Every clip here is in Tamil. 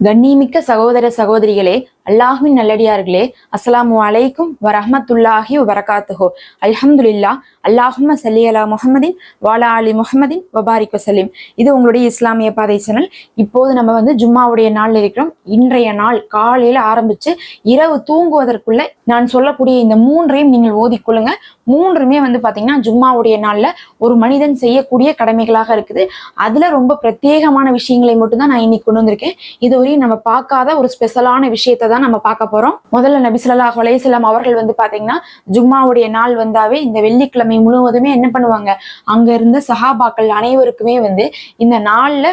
கண்ணிமிக்க சகோதர சகோதரிகளே அல்லாஹ்வின் நல்லடியார்களே அஸ்ஸலாமு அலைக்கும் வரஹமத்துல்லாஹி வரகாத்துஹோ அல்ஹம்துல்லா அல்லாஹும சல்லி அலா முஹமதின் வாலா அலி முஹமதின் வபாரிக் வசலிம் இது உங்களுடைய இஸ்லாமிய பாதை சேனல். இப்போது நம்ம வந்து ஜும்மாவுடைய நாள் இருக்கிறோம். இன்றைய நாள் காலையில ஆரம்பிச்சு இரவு தூங்குவதற்குள்ள நான் சொல்லக்கூடிய இந்த மூன்றையும் நீங்கள் ஓதிக்கொள்ளுங்க மூன்றுமே வந்து பாத்தீங்கன்னா ஜும்மாவுடைய நாள்ல ஒரு மனிதன் செய்யக்கூடிய கடமைகளாக இருக்குது. அதுல ரொம்ப பிரத்யேகமான விஷயங்களை மட்டும்தான் நான் இன்னைக்கு கொண்டு வந்திருக்கேன். இதுவரையும் நம்ம பார்க்காத ஒரு ஸ்பெஷலான விஷயத்தை தான் நம்ம பார்க்க போறோம். முதல்ல நபிசுல்லா ஸல்லல்லாஹு அவர்கள் வந்து பாத்தீங்கன்னா ஜும்மாவுடைய நாள் வந்தாவே இந்த வெள்ளிக்கிழமை முழுவதுமே என்ன பண்ணுவாங்க? அங்க இருந்த சஹாபாக்கள் அனைவருக்குமே வந்து இந்த நாள்ல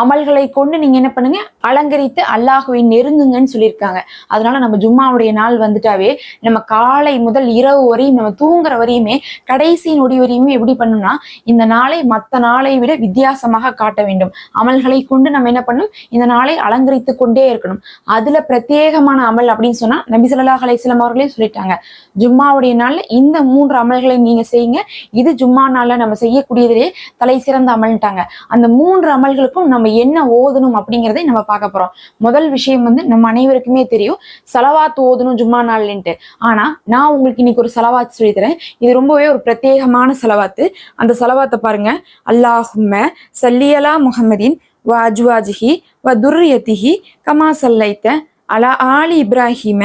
அமல்களை கொண்டு நீங்க என்ன பண்ணுங்க? அலங்கரித்து அல்லாஹுவை நெருங்குங்கன்னு சொல்லியிருக்காங்க. அதனால நம்ம ஜும்மாவுடைய நாள் வந்துட்டாவே நம்ம காலை முதல் இரவு வரையும் நம்ம தூங்குற வரையுமே கடைசி நொடி வரையுமே எப்படி பண்ணணும்னா இந்த நாளை மற்ற நாளை விட வித்தியாசமாக காட்ட வேண்டும். அமல்களை கொண்டு நம்ம என்ன பண்ணணும்? இந்த நாளை அலங்கரித்து கொண்டே இருக்கணும். அதுல பிரத்யேகமான அமல் அப்படின்னு சொன்னா நபி ஸல்லல்லாஹு அலைஹி அவர்களே சொல்லிட்டாங்க. ஜும்மாவுடைய நாள்ல இந்த மூன்று அமல்களை நீங்க செய்யுங்க. இது ஜும்மா நாள்ல நம்ம செய்யக்கூடியதிலே தலை சிறந்த அமல்ட்டாங்க அந்த மூன்று அமல்களுக்கும் நம்ம நம்ம என்ன ஓதணும் அப்படிங்கிறதை நம்ம பார்க்க போறோம். முதல் விஷயம் வந்து நம்ம அனைவருக்குமே தெரியும். செலவாத்து ஓதணும் ஜும்மா நாள்ன்ட்டு. ஆனா நான் உங்களுக்கு இன்னைக்கு ஒரு செலவாத்து சொல்லித்தரேன். இது ரொம்பவே ஒரு பிரத்யேகமான செலவாத்து. அந்த செலவாத்தை பாருங்க. அல்லாஹும்ம சல்லியலா முகமதீன் வ அஜ்வாஜிஹி வ துர்யத்திஹி கமா சல்லைத்த அலா ஆலி இப்ராஹிம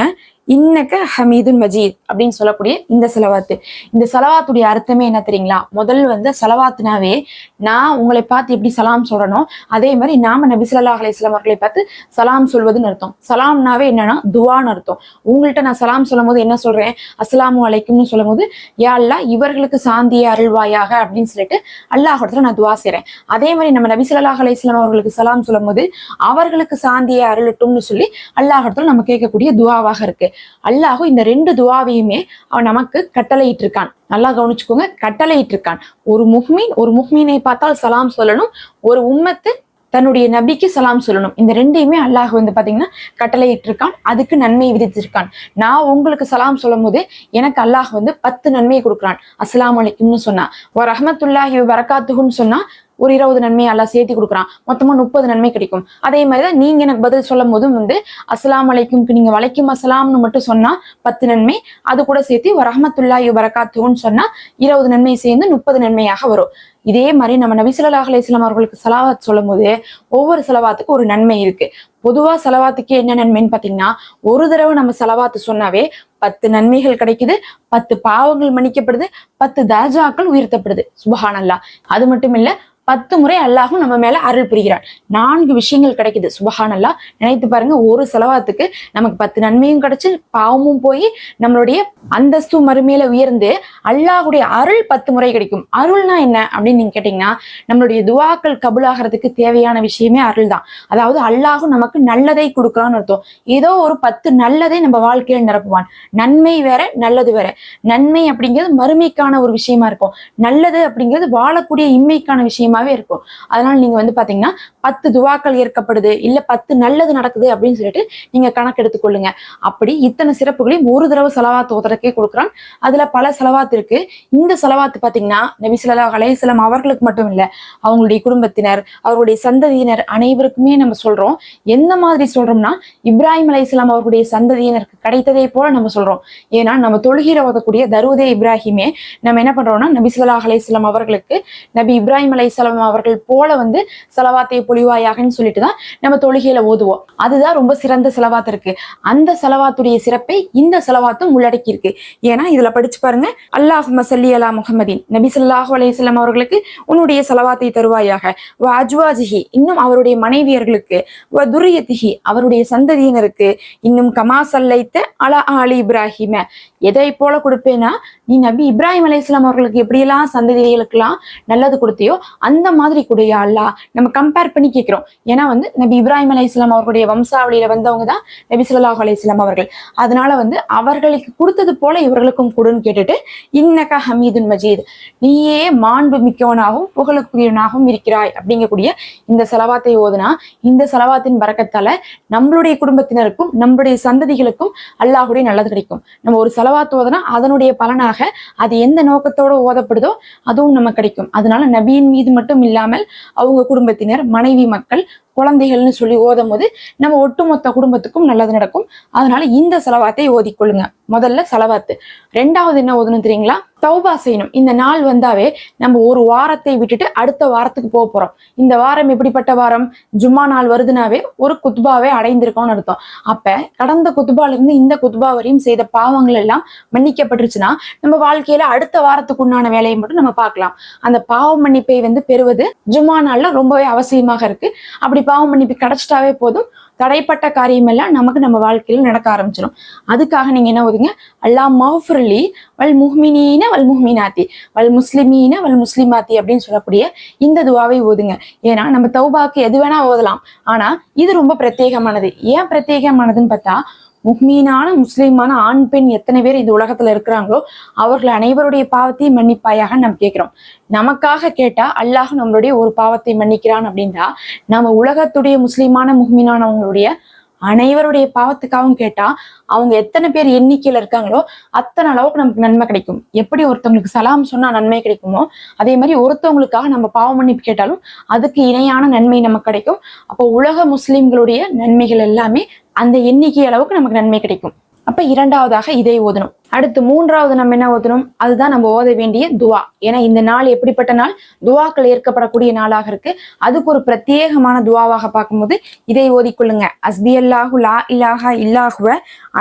இன்னக்க ஹமீதுன் மஜீத் அப்படின்னு சொல்லக்கூடிய இந்த செலவாத்து. இந்த செலவாத்துடைய அர்த்தமே என்ன தெரியுங்களா? முதல் வந்து செலவாத்துனாவே நான் உங்களை பார்த்து எப்படி சலாம் சொல்றனோ அதே மாதிரி நாம நபி அலிஸ்லாம் அவர்களை பார்த்து சலாம் சொல்வதுன்னு அர்த்தம். சலாம்னாவே என்னன்னா துவான்னு அர்த்தம். உங்கள்கிட்ட நான் சலாம் சொல்லும் போது என்ன சொல்றேன்? அஸ்ஸலாமு அலைக்கும்னு சொல்லும் போது யா அல்லாஹ் இவர்களுக்கு சாந்தியை அருள்வாயாக அப்படின்னு சொல்லிட்டு அல்லாஹிடத்துல நான் துவா செய்றேன். அதே மாதிரி நம்ம நபி அலிஸ்லாம் அவர்களுக்கு சலாம் சொல்லும் போது அவர்களுக்கு சாந்தியை அருளட்டும்னு சொல்லி அல்லாஹிடத்துல நம்ம கேட்கக்கூடிய துவாவாக இருக்கு. அல்லாஹ் இந்த ரெண்டு துவாவையுமே அவன் நமக்கு கட்டளையிட்டு இருக்கான் நல்லா கவனிச்சுக்கோங்க கட்டளையிட்டு இருக்கான் ஒரு முஹ்மீன் ஒரு முஹ்மீனை பார்த்தால் சலாம் சொல்லணும். ஒரு உம்மத்து தன்னுடைய நபிக்கு சலாம் சொல்லணும். இந்த ரெண்டையுமே அல்லாஹ் வந்து பாத்தீங்கன்னா கட்டளையிட்டு இருக்கான் அதுக்கு நன்மை விதித்திருக்கான். நான் உங்களுக்கு சலாம் சொல்லும் போது எனக்கு அல்லாஹ் வந்து பத்து நன்மையை கொடுக்குறான். அஸ்லாம் அலிக்கும்னு சொன்னா. ஒரு ரஹமத்துல்லாஹி வரக்காத்துகுன்னு சொன்னா ஒரு இருபது நன்மை எல்லாம் சேர்த்து கொடுக்குறான். மொத்தமா முப்பது நன்மை கிடைக்கும். அதே மாதிரிதான் நீங்க எனக்கு பதில் சொல்லும் போதும் வந்து அஸ்லாம் அலைக்கும்க்கு நீங்க வலைக்கும் அஸ்லாம்னு மட்டும் சொன்னா பத்து நன்மை. அது கூட சேர்த்து ரஹமத்துல்லாஹி வரகாத்துன்னு சொன்னா இருபது நன்மை சேர்ந்து முப்பது நன்மையாக வரும். இதே மாதிரி நம்ம நபிசுல்லா அலிஸ்லாம் அவர்களுக்கு செலவாத் சொல்லும் போது ஒவ்வொரு செலவாத்துக்கும் ஒரு நன்மை இருக்கு. பொதுவா செலவாத்துக்கு என்ன நன்மைன்னு பாத்தீங்கன்னா ஒரு தடவை நம்ம செலவாத்து சொன்னாவே பத்து நன்மைகள் கிடைக்குது பத்து பாவங்கள் மன்னிக்கப்படுது பத்து தர்ஜாக்கள் உயர்த்தப்படுது. சுபஹானல்லா. அது மட்டும் இல்ல பத்து முறை அல்லாஹும் நம்ம மேல அருள் புரிகிறார் நான்கு விஷயங்கள் கிடைக்குது. சுபஹான் அல்லா நினைத்து பாருங்க ஒரு செலவாத்துக்கு நமக்கு பத்து நன்மையும் கிடைச்சு பாவமும் போய் நம்மளுடைய அந்தஸ்து மறுமையில உயர்ந்து அல்லாஹுடைய அருள் பத்து முறை கிடைக்கும். அருள்னா என்ன அப்படின்னு நீங்க கேட்டீங்கன்னா நம்மளுடைய துவாக்கள் கபுலாகிறதுக்கு தேவையான விஷயமே அருள் தான் அதாவது அல்லாஹும் நமக்கு நல்லதை கொடுக்கலான்னு அர்த்தம். ஏதோ ஒரு பத்து நல்லதை நம்ம வாழ்க்கையில நிரப்புவான். நன்மை வேற நல்லது வேற. நன்மை அப்படிங்கிறது மறுமைக்கான ஒரு விஷயமா இருக்கும். நல்லது அப்படிங்கிறது வாழக்கூடிய இன்மைக்கான விஷயமாவே இருக்கும். அதனால நீங்க வந்து பாத்தீங்கன்னா பத்து துவாக்கள் ஏற்கப்படுது இல்ல பத்து நல்லது நடக்குது அப்படின்னு சொல்லிட்டு நீங்க கணக்கு எடுத்துக்கொள்ளுங்க. அப்படி இத்தனை சிறப்புகளையும் ஒரு தடவை செலவாத்து ஓதறக்கே கொடுக்குறான். அதுல பல செலவாத்து இருக்கு. இந்த செலவாத்து பாத்தீங்கன்னா நபி ஸல்லல்லாஹு அலைஹி அவர்களுக்கு மட்டும் இல்ல அவங்களுடைய குடும்பத்தினர் அவருடைய சந்ததியினர் அனைவருக்குமே நம்ம சொல்றோம். எந்த மாதிரி சொல்றோம்னா இப்ராஹிம் அலைஹிஸ்ஸலாம் அவர்களுடைய சந்ததியினருக்கு கிடைத்ததை போல நம்ம சொல்றோம். ஏன்னா நம்ம தொழுகிற ஓதக்கூடிய தருவதே இப்ராஹிமே. நம்ம என்ன பண்றோம்னா நபி ஸல்லல்லாஹு அலையம் அவர்களுக்கு நபி இப்ராஹிம் செலவம் அவர்கள் போல வந்து செலவாத்தையை பொழிவாயாகன்னு சொல்லிட்டு தான் நம்ம தொழுகையில ஓதுவோம். அதுதான் ரொம்ப சிறந்த செலவாத்து இருக்கு. அந்த செலவாத்துடைய சிறப்பை இந்த செலவாத்தும் உள்ளடக்கி இருக்கு. ஏன்னா இதுல படிச்சு பாருங்க அல்லாஹ் மசல்லி அலா முஹம்மதின். நபி ஸல்லல்லாஹு அலைஹி அவர்களுக்கு உன்னுடைய செலவாத்தை தருவாயாக. வ அஜ்வாஜிஹி. இன்னும் அவருடைய மனைவியர்களுக்கு வ துரியத்திஹி அவருடைய சந்ததியினருக்கு இன்னும் கமா சல்லைத்த அலா அலி இப்ராஹிம. எதை போல கொடுப்பேனா நீ நபி இப்ராஹிம் அலைஹிஸ்ஸலாம் அவர்களுக்கு எப்படியெல்லாம் சந்ததிகளுக்கெல்லாம் நல்லது கொடுத்தியோ அந்த மாதிரி கூடிய அல்லா நம்ம கம்பேர் பண்ணி கேட்கிறோம் ஏன்னா வந்து நபி இப்ராஹிம் அலைஹிஸ்ஸலாம் அவர்களுடைய வம்சாவளியில வந்தவங்க தான் நபி ஸல்லல்லாஹு அலி இஸ்லாம் அவர்கள். அதனால வந்து அவர்களுக்கு கொடுத்தது போல இவர்களுக்கும் கொடுன்னு கேட்டுட்டு இன்னக ஹமீதுன் மஜீத் நீயே மாண்பு மிக்கவனாகவும் புகழக்கூடியவனாகவும் இருக்கிறாய். அப்படிங்கக்கூடிய இந்த செலவாத்தை ஓதுனா இந்த செலவாத்தின் பறக்கத்தால நம்மளுடைய குடும்பத்தினருக்கும் நம்மளுடைய சந்ததிகளுக்கும் அல்லாஹுடைய நல்லது கிடைக்கும். நம்ம ஒரு செலவாத்து ஓதுனா அதனுடைய பலனாக அது எந்த நோக்கத்தோட ஓதப்படுதோ அதுவும் நமக்கு கிடைக்கும். அதனால நபியின் மீது மட்டும் இல்லாமல் அவங்க குடும்பத்தினர் மனைவி மக்கள் குழந்தைகள்னு சொல்லி ஓதும் போது நம்ம ஒட்டுமொத்த குடும்பத்துக்கும் நல்லது நடக்கும். அதனால இந்த செலவாத்தை ஓதிக்கொள்ளுங்க. முதல்ல செலவாத்து. ரெண்டாவது என்ன ஓதணும் தெரியுங்களா? தௌபா செய்யணும். இந்த நாள் வந்தாவே நம்ம ஒரு வாரத்தை விட்டுட்டு அடுத்த வாரத்துக்கு போக போறோம். இந்த வாரம் எப்படிப்பட்ட வாரம்? ஜும்மா நாள் வருதுனாவே ஒரு குத்பாவே அடைந்திருக்கோம்னு அர்த்தம். அப்ப கடந்த குத்பால இருந்து இந்த குத்பா வரையும் செய்த பாவங்கள் எல்லாம் மன்னிக்கப்பட்டுருச்சுன்னா நம்ம வாழ்க்கையில அடுத்த வாரத்துக்கு உண்டான வேலையை மட்டும் நம்ம பார்க்கலாம். அந்த பாவ மன்னிப்பை வந்து பெறுவது ஜும்மா நாள்ல ரொம்பவே அவசியமாக இருக்கு. அப்படி பாவ மன்னிப்பு கிடைச்சிட்டாவே போதும். தடைப்பட்ட காரியம் எல்லாம் நமக்கு நம்ம வாழ்க்கையில நடக்க ஆரம்பிச்சிடும் அதுக்காக நீங்க என்ன ஓதுங்க அல்லா மஃபுர்லி வல் முஹ்மினீன வல் முஹ்மினாத்தி வல் முஸ்லிமீன வல் முஸ்லிமாத்தி அப்படின்னு சொல்லக்கூடிய இந்த துவாவை ஓதுங்க ஏன்னா நம்ம தௌபாக்கு எது வேணா ஓதலாம். ஆனா இது ரொம்ப பிரத்யேகமானது. ஏன் பிரத்யேகமானதுன்னு பார்த்தா முக்மீனான முஸ்லீமான ஆண் பெண் எத்தனை பேர் இந்த உலகத்துல இருக்கிறாங்களோ அவர்கள் அனைவருடைய பாவத்தையும் மன்னிப்பாயாக நம்ம கேட்கிறோம். நமக்காக கேட்டா அல்லாஹ் நம்மளுடைய ஒரு பாவத்தை மன்னிக்கிறான் அப்படின்றா. நம்ம உலகத்துடைய முஸ்லீமான முக்மீனானவங்களுடைய அனைவருடைய பாவத்துக்காகவும் கேட்டா அவங்க எத்தனை பேர் எண்ணிக்கையில இருக்காங்களோ அத்தனை அளவுக்கு நமக்கு நன்மை கிடைக்கும். எப்படி ஒருத்தவங்களுக்கு சலாம் சொன்னா நன்மை கிடைக்குமோ அதே மாதிரி ஒருத்தவங்களுக்காக நம்ம பாவம் மன்னிப்பு கேட்டாலும் அதுக்கு இணையான நன்மை நமக்கு கிடைக்கும். அப்போ உலக முஸ்லிம்களுடைய நன்மைகள் எல்லாமே அந்த எண்ணிக்கை அளவுக்கு நமக்கு நன்மை கிடைக்கும். அப்ப இரண்டாவதாக இதை ஓதணும். அடுத்து மூன்றாவது நம்ம என்ன ஓதணும்? அதுதான் நம்ம ஓத வேண்டிய துவா. ஏன்னா இந்த நாள் எப்படிப்பட்ட நாள்? துவாக்கள் ஏற்கப்படக்கூடிய நாளாக இருக்கு. அதுக்கு ஒரு பிரத்யேகமான துவாவாக பார்க்கும்போது இதை ஓதிக்கொள்ளுங்க. அஸ்பி அல்லாஹு லா இலாஹா இல்லாஹுவ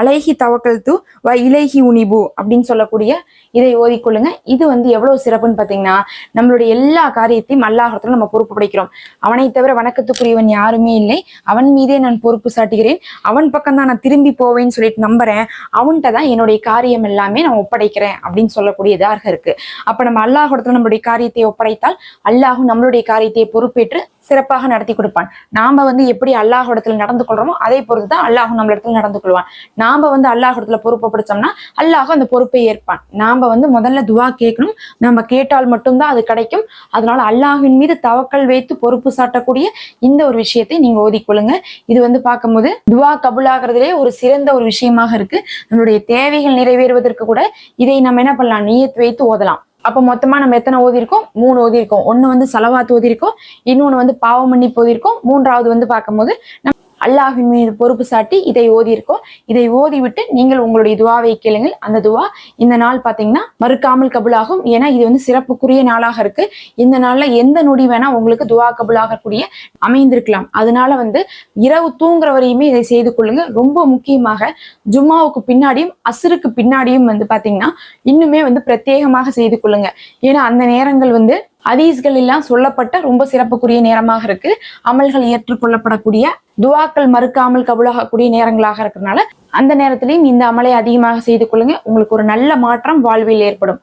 அலைஹி தவக்கல் து வ இலைஹி உனிபு அப்படின்னு சொல்லக்கூடிய இதை ஓதிக்கொள்ளுங்க. இது வந்து எவ்வளவு சிறப்புன்னு பாத்தீங்கன்னா நம்மளுடைய எல்லா காரியத்தையும் அல்லாஹத்துல நம்ம பொறுப்பு படைக்கிறோம். அவனை தவிர வணக்கத்துக்குரியவன் யாருமே இல்லை. அவன் மீதே நான் பொறுப்பு சாட்டுகிறேன். அவன் பக்கம் தான் நான் திரும்பி போவேன்னு சொல்லிட்டு நம்புறேன். அவன்கிட்ட தான் என்னுடைய காரியம் எல்லாமே நான் ஒப்படைக்கிறேன் அப்படின்னு சொல்லக்கூடியதாக இருக்கு. அப்ப நம்ம அல்லாஹ் நம்மளுடைய காரியத்தை ஒப்படைத்தால் அல்லாஹும் நம்மளுடைய காரியத்தை பொறுப்பேற்று சிறப்பாக நடத்தி கொடுப்பான். நாம வந்து எப்படி அல்லாஹிடத்துல நடந்து கொள்றோமோ அதை பொறுத்து தான் அல்லாஹும் நம்ம இடத்துல நடந்து கொள்வான். நாம வந்து அல்லாஹிடத்துல பொறுப்பை பிடிச்சோம்னா அல்லாஹும் அந்த பொறுப்பை ஏற்பான். நாம வந்து முதல்ல துவா கேட்கணும். நம்ம கேட்டால் மட்டும்தான் அது கிடைக்கும். அதனால அல்லாஹின் மீது தவக்கல் வைத்து பொறுப்பு சாட்டக்கூடிய இந்த ஒரு விஷயத்தை நீங்க ஓதிக்கொள்ளுங்க. இது வந்து பார்க்கும்போது துவா கபுலாகிறதுலே ஒரு சிறந்த ஒரு விஷயமாக இருக்கு. நம்மளுடைய தேவைகள் நிறைவேறுவதற்கு கூட இதை நம்ம என்ன பண்ணலாம்? நீயத் வைத்து ஓதலாம். அப்போ மொத்தமா நம்ம எத்தனை ஓதிருக்கோம்? மூணு ஓதிருக்கோம். ஒண்ணு வந்து செலவாத்து ஓதிருக்கோம். இன்னொன்னு வந்து பாவ மன்னிப்பு ஓதிருக்கோம். மூன்றாவது வந்து பார்க்கும்போது நம்ம அல்லாஹின் மீது பொறுப்பு சாட்டி இதை ஓதி இருக்கோம் இதை ஓதி விட்டு நீங்கள் உங்களுடைய துவாவை கேளுங்கள். அந்த துவா இந்த நாள் பார்த்தீங்கன்னா மறுக்காமல் கபுலாகும். ஏன்னா இது வந்து சிறப்புக்குரிய நாளாக இருக்கு. இந்த நாள்ல எந்த நொடி வேணா உங்களுக்கு துவா கபுலாகக்கூடிய அமைந்திருக்கலாம். அதனால வந்து இரவு தூங்குற வரையுமே இதை செய்து கொள்ளுங்க. ரொம்ப முக்கியமாக ஜும்மாவுக்கு பின்னாடியும் அசருக்கு பின்னாடியும் வந்து பாத்தீங்கன்னா இன்னுமே வந்து பிரத்யேகமாக செய்து கொள்ளுங்க. ஏன்னா அந்த நேரங்கள் வந்து அதீஸ்கள் எல்லாம் சொல்லப்பட்ட ரொம்ப சிறப்புக்குரிய நேரமாக இருக்கு. அமல்கள் ஏற்றுக்கொள்ளப்படக்கூடிய துவாக்கள் மறுக்காமல் கபுலாகக்கூடிய நேரங்களாக இருக்கிறதுனால அந்த நேரத்திலையும் இந்த அமலை அதிகமாக செய்து கொள்ளுங்க. உங்களுக்கு ஒரு நல்ல மாற்றம் வாழ்வில் ஏற்படும்.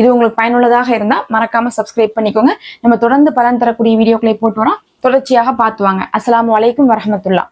இது உங்களுக்கு பயனுள்ளதாக இருந்தால் மறக்காம சப்ஸ்கிரைப் பண்ணிக்கோங்க. நம்ம தொடர்ந்து பலன் தரக்கூடிய வீடியோக்களை போட்டு வரோம். தொடர்ச்சியாக பார்த்துவாங்க அஸ்லாம் வலைக்கும் அலைக்கும்